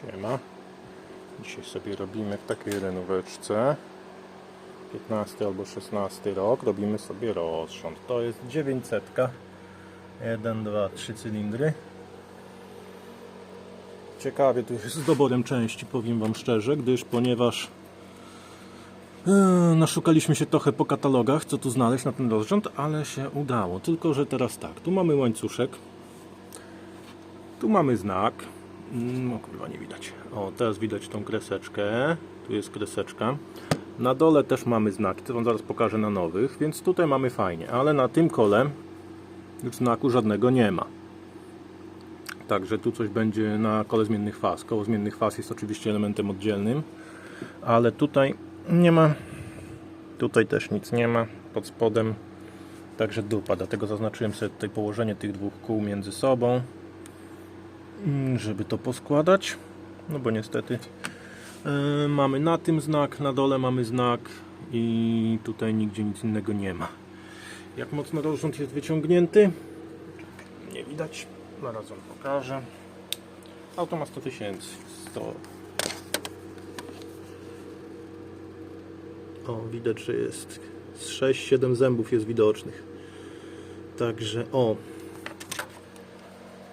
Siema. Dzisiaj sobie robimy w takiej renóweczce 15 albo 16 rok robimy sobie rozrząd. To jest 900. 1, 2, 3 cylindry. Ciekawie tu jest z doborem części, powiem Wam szczerze, gdyż ponieważ e, naszukaliśmy się trochę po katalogach, co tu znaleźć na ten rozrząd, ale się udało. Tylko, że teraz tak, tu mamy łańcuszek, tu mamy znak. Mm, O kurwa, nie widać. O, teraz widać tą kreseczkę. Tu jest kreseczka. Na dole też mamy znaki, to Wam zaraz pokażę na nowych, więc tutaj mamy fajnie, ale na tym kole już znaku żadnego nie ma. Także tu coś będzie na kole zmiennych faz. Koło zmiennych faz jest oczywiście elementem oddzielnym, ale tutaj nie ma. Tutaj też nic nie ma pod spodem. Także dupa, dlatego zaznaczyłem sobie tutaj położenie tych dwóch kół między sobą żeby to poskładać. No bo niestety e, mamy na tym znak, na dole mamy znak i tutaj nigdzie nic innego nie ma. Jak mocno rozrząd jest wyciągnięty? Nie widać. Zaraz wam pokażę. Auto ma 100 tysięcy. 100. O, widać, że jest z 6-7 zębów jest widocznych. Także o,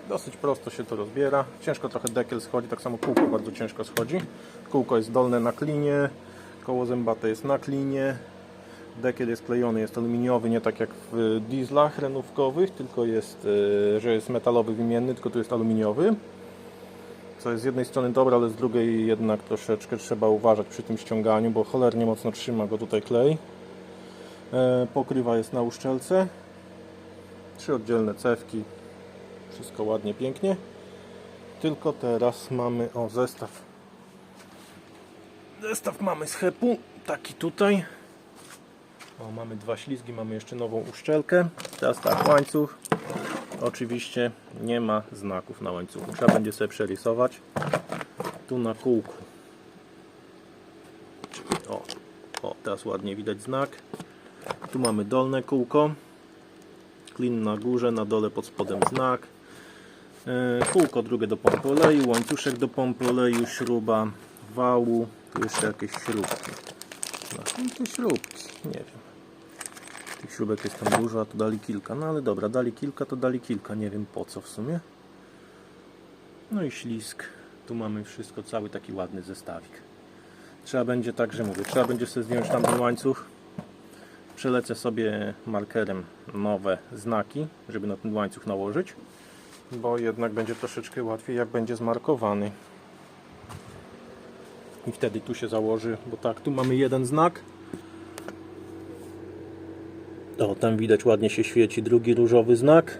Dosyć prosto się to rozbiera. Ciężko trochę dekiel schodzi, tak samo kółko bardzo ciężko schodzi. Kółko jest dolne na klinie, koło zębate jest na klinie. Dekiel jest klejony, jest aluminiowy, nie tak jak w dieslach renówkowych, tylko jest, e, że jest metalowy wymienny, tylko tu jest aluminiowy. Co jest z jednej strony dobre, ale z drugiej jednak troszeczkę trzeba uważać przy tym ściąganiu, bo cholernie mocno trzyma go tutaj klej. E, Pokrywa jest na uszczelce. Trzy oddzielne cewki, wszystko ładnie, pięknie. Tylko teraz mamy, o zestaw. Zestaw mamy z hepu, taki tutaj. O, mamy dwa ślizgi, mamy jeszcze nową uszczelkę. Teraz tak, łańcuch. Oczywiście nie ma znaków na łańcuchu. Trzeba będzie sobie przerysować. Tu na kółku. O, o, teraz ładnie widać znak. Tu mamy dolne kółko. Klin na górze, na dole pod spodem znak. E, Kółko drugie do pompy oleju, łańcuszek do pompy oleju, śruba wału, tu jeszcze jakieś śrubki. No, jakieś śrubki, nie wiem. Tych śrubek jest tam dużo, a tu dali kilka. No ale dobra, dali kilka, to dali kilka. Nie wiem po co w sumie. No i ślisk. Tu mamy wszystko, cały taki ładny zestawik. Trzeba będzie, także mówię, trzeba będzie sobie zdjąć tamten łańcuch. Przelecę sobie markerem nowe znaki, żeby na ten łańcuch nałożyć bo jednak będzie troszeczkę łatwiej jak będzie zmarkowany. I wtedy tu się założy, bo tak, tu mamy jeden znak. O, tam widać ładnie się świeci drugi różowy znak.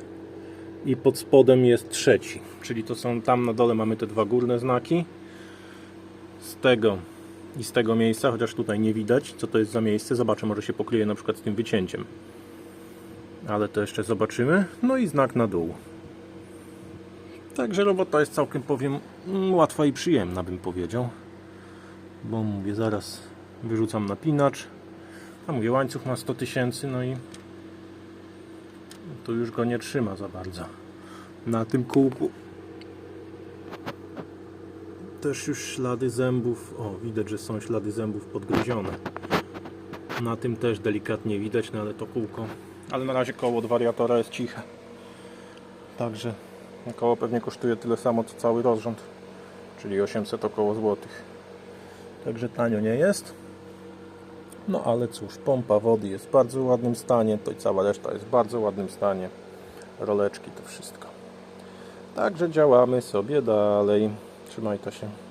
I pod spodem jest trzeci, czyli to są, tam na dole mamy te dwa górne znaki. Z tego i z tego miejsca, chociaż tutaj nie widać co to jest za miejsce, zobaczę, może się pokryje na przykład z tym wycięciem. Ale to jeszcze zobaczymy, no i znak na dół Także robota jest całkiem, powiem, mm, łatwa i przyjemna, bym powiedział. Bo mówię, zaraz wyrzucam napinacz. A mówię, łańcuch ma 100 tysięcy, no i tu już go nie trzyma za bardzo. Na tym kółku też już ślady zębów. O, widać, że są ślady zębów podgryzione. Na tym też delikatnie widać, no ale to kółko. Ale na razie koło od wariatora jest ciche. Także Koło pewnie kosztuje tyle samo co cały rozrząd, czyli 800 około złotych. Także tanio nie jest. No ale cóż, pompa wody jest w bardzo ładnym stanie, to i cała reszta jest w bardzo ładnym stanie. Roleczki to wszystko. Także działamy sobie dalej. Trzymaj to się.